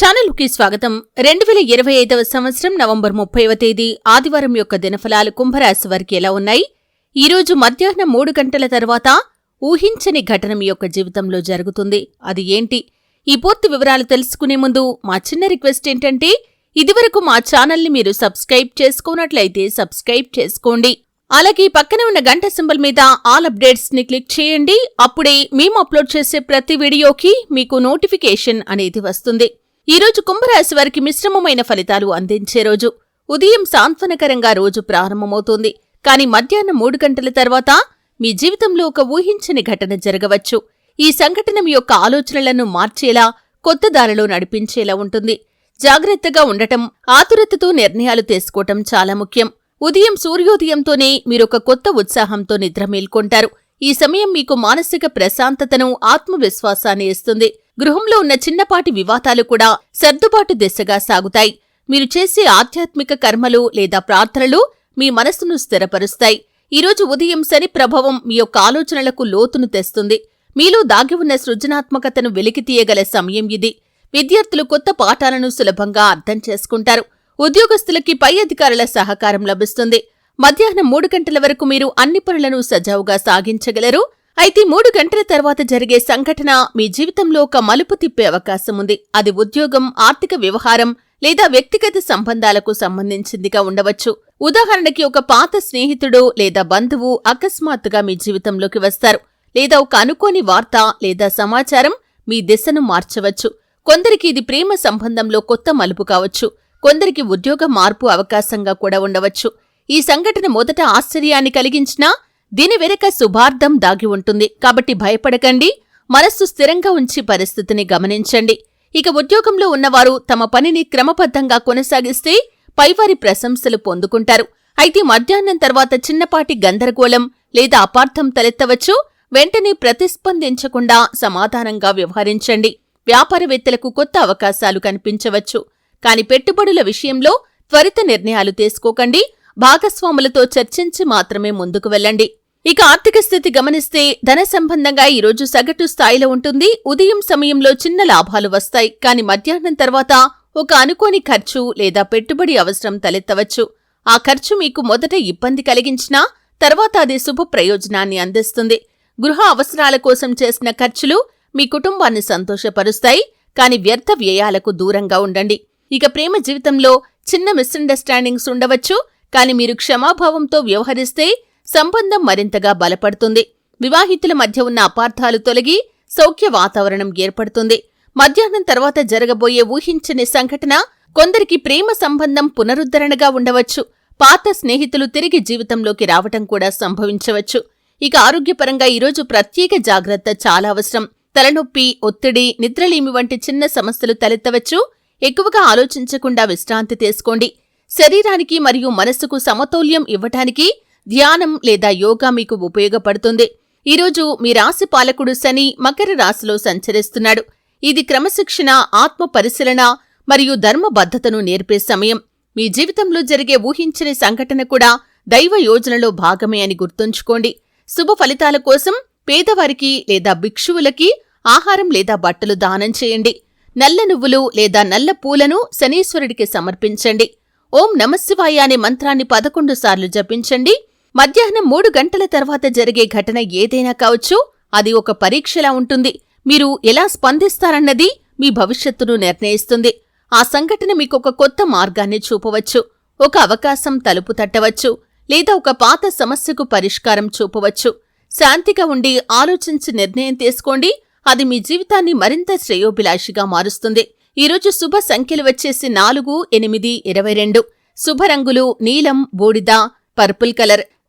ఛానల్కి స్వాగతం. రెండు వేల ఇరవై ఐదవ సంవత్సరం నవంబర్ ముప్పైవ తేదీ ఆదివారం యొక్క దినఫలాలు కుంభరాశి వారికి ఎలా ఉన్నాయి? ఈ రోజు మధ్యాహ్నం మూడు గంటల తర్వాత ఊహించని ఘటన మీ యొక్క జీవితంలో జరుగుతుంది. అది ఏంటి? ఈ పూర్తి వివరాలు తెలుసుకునే ముందు మా చిన్న రిక్వెస్ట్ ఏంటంటే ఇదివరకు మా ఛానల్ని మీరు సబ్స్క్రైబ్ చేసుకున్నట్లయితే సబ్స్క్రైబ్ చేసుకోండి. అలాగే పక్కనే ఉన్న గంట సింబల్ మీద ఆల్ అప్డేట్స్ని క్లిక్ చేయండి. అప్పుడే మేము అప్లోడ్ చేసే ప్రతి వీడియోకి మీకు నోటిఫికేషన్ అనేది వస్తుంది. ఈ రోజు కుంభరాశి వారికి మిశ్రమమైన ఫలితాలు అందించే రోజు. ఉదయం సాంత్వనకరంగా రోజు ప్రారంభమవుతుంది. కానీ మధ్యాహ్నం మూడు గంటల తర్వాత మీ జీవితంలో ఒక ఊహించని ఘటన జరగవచ్చు. ఈ సంఘటన మీ యొక్క ఆలోచనలను మార్చేలా కొత్త దారిలో నడిపించేలా ఉంటుంది. జాగ్రత్తగా ఉండటం ఆతురతతో నిర్ణయాలు తీసుకోవటం చాలా ముఖ్యం. ఉదయం సూర్యోదయంతోనే మీరొక కొత్త ఉత్సాహంతో నిద్ర మేల్కొంటారు. ఈ సమయం మీకు మానసిక ప్రశాంతతను ఆత్మవిశ్వాసాన్ని ఇస్తుంది. గృహంలో ఉన్న చిన్నపాటి వివాదాలు కూడా సర్దుబాటు దిశగా సాగుతాయి. మీరు చేసే ఆధ్యాత్మిక కర్మలు లేదా ప్రార్థనలు మీ మనస్సును స్థిరపరుస్తాయి. ఈరోజు ఉదయం శని ప్రభావం మీ యొక్క ఆలోచనలకు లోతును తెస్తుంది. మీలో దాగి ఉన్న సృజనాత్మకతను వెలికితీయగల సమయం ఇది. విద్యార్థులు కొత్త పాఠాలను సులభంగా అర్థం చేసుకుంటారు. ఉద్యోగస్తులకి పై అధికారుల సహకారం లభిస్తుంది. మధ్యాహ్నం మూడు గంటల వరకు మీరు అన్ని పనులను సజావుగా సాగించగలరు. అయితే మూడు గంటల తర్వాత జరిగే సంఘటన మీ జీవితంలో ఒక మలుపు తిప్పే అవకాశం ఉంది. అది ఉద్యోగం ఆర్థిక వ్యవహారం లేదా వ్యక్తిగత సంబంధాలకు సంబంధించిందిగా ఉండవచ్చు. ఉదాహరణకి ఒక పాత స్నేహితుడు లేదా బంధువు అకస్మాత్తుగా మీ జీవితంలోకి వస్తారు. లేదా ఒక అనుకోని వార్త లేదా సమాచారం మీ దిశను మార్చవచ్చు. కొందరికి ఇది ప్రేమ సంబంధంలో కొత్త మలుపు కావచ్చు. కొందరికి ఉద్యోగ మార్పు అవకాశంగా కూడా ఉండవచ్చు. ఈ సంఘటన మొదట ఆశ్చర్యాన్ని కలిగించినా దీని వెనుక శుభార్థం దాగి ఉంటుంది. కాబట్టి భయపడకండి. మనస్సు స్థిరంగా ఉంచి పరిస్థితిని గమనించండి. ఇక ఉద్యోగంలో ఉన్నవారు తమ పనిని క్రమబద్ధంగా కొనసాగిస్తే పైవారి ప్రశంసలు పొందుకుంటారు. అయితే మధ్యాహ్నం తర్వాత చిన్నపాటి గందరగోళం లేదా అపార్థం తలెత్తవచ్చు. వెంటనే ప్రతిస్పందించకుండా సమాధానంగా వ్యవహరించండి. వ్యాపారవేత్తలకు కొత్త అవకాశాలు కనిపించవచ్చు. కాని పెట్టుబడుల విషయంలో త్వరిత నిర్ణయాలు తీసుకోకండి. భాగస్వాములతో చర్చించి మాత్రమే ముందుకు వెళ్ళండి. ఇక ఆర్థిక స్థితి గమనిస్తే ధన సంబంధంగా ఈరోజు సగటు స్థాయిలో ఉంటుంది. ఉదయం సమయంలో చిన్న లాభాలు వస్తాయి. కాని మధ్యాహ్నం తర్వాత ఒక అనుకోని ఖర్చు లేదా పెట్టుబడి అవసరం తలెత్తవచ్చు. ఆ ఖర్చు మీకు మొదట ఇబ్బంది కలిగించినా తర్వాత అది శుభ ప్రయోజనాన్ని అందిస్తుంది. గృహ అవసరాల కోసం చేసిన ఖర్చులు మీ కుటుంబాన్ని సంతోషపరుస్తాయి. కాని వ్యర్థ వ్యయాలకు దూరంగా ఉండండి. ఇక ప్రేమ జీవితంలో చిన్న మిస్అండర్స్టాండింగ్స్ ఉండవచ్చు. కాని మీరు క్షమాభావంతో వ్యవహరిస్తే సంబంధం మరింతగా బలపడుతుంది. వివాహితుల మధ్య ఉన్న అపార్థాలు తొలగి సౌఖ్య వాతావరణం ఏర్పడుతుంది. మధ్యాహ్నం తర్వాత జరగబోయే ఊహించని సంఘటన కొందరికి ప్రేమ సంబంధం పునరుద్ధరణగా ఉండవచ్చు. పాత స్నేహితులు తిరిగి జీవితంలోకి రావటం కూడా సంభవించవచ్చు. ఇక ఆరోగ్యపరంగా ఈరోజు ప్రత్యేక జాగ్రత్త చాలా అవసరం. తలనొప్పి ఒత్తిడి నిద్రలేమి వంటి చిన్న సమస్యలు తలెత్తవచ్చు. ఎక్కువగా ఆలోచించకుండా విశ్రాంతి తీసుకోండి. శరీరానికి మరియు మనస్సుకు సమతౌల్యం ఇవ్వటానికి ధ్యానం లేదా యోగా మీకు ఉపయోగపడుతుంది. ఈరోజు మీ రాశి పాలకుడు శని మకర రాశిలో సంచరిస్తున్నాడు. ఇది క్రమశిక్షణ ఆత్మ పరిశీలన మరియు ధర్మబద్ధతను నేర్పే సమయం. మీ జీవితంలో జరిగే ఊహించని సంఘటన కూడా దైవ యోజనలో భాగమే అని గుర్తుంచుకోండి. శుభ ఫలితాల కోసం పేదవారికి లేదా భిక్షువులకి ఆహారం లేదా బట్టలు దానం చేయండి. నల్ల నువ్వులు లేదా నల్ల పూలను శనీశ్వరుడికి సమర్పించండి. ఓం నమశివాయ అనే మంత్రాన్ని పదకొండు సార్లు జపించండి. మధ్యాహ్నం మూడు గంటల తర్వాత జరిగే ఘటన ఏదైనా కావచ్చు అది ఒక పరీక్షలా ఉంటుంది. మీరు ఎలా స్పందిస్తారన్నది మీ భవిష్యత్తును నిర్ణయిస్తుంది. ఆ సంఘటన మీకొక కొత్త మార్గాన్ని చూపవచ్చు. ఒక అవకాశం తలుపు తట్టవచ్చు. లేదా ఒక పాత సమస్యకు పరిష్కారం చూపవచ్చు. శాంతిగా ఉండి ఆలోచించి నిర్ణయం తీసుకోండి. అది మీ జీవితాన్ని మరింత శ్రేయోభిలాషిగా మారుస్తుంది. ఈరోజు శుభ సంఖ్యలు వచ్చేసి నాలుగు ఎనిమిది ఇరవై రెండు. శుభ రంగులు నీలం బూడిద పర్పుల్ కలర్.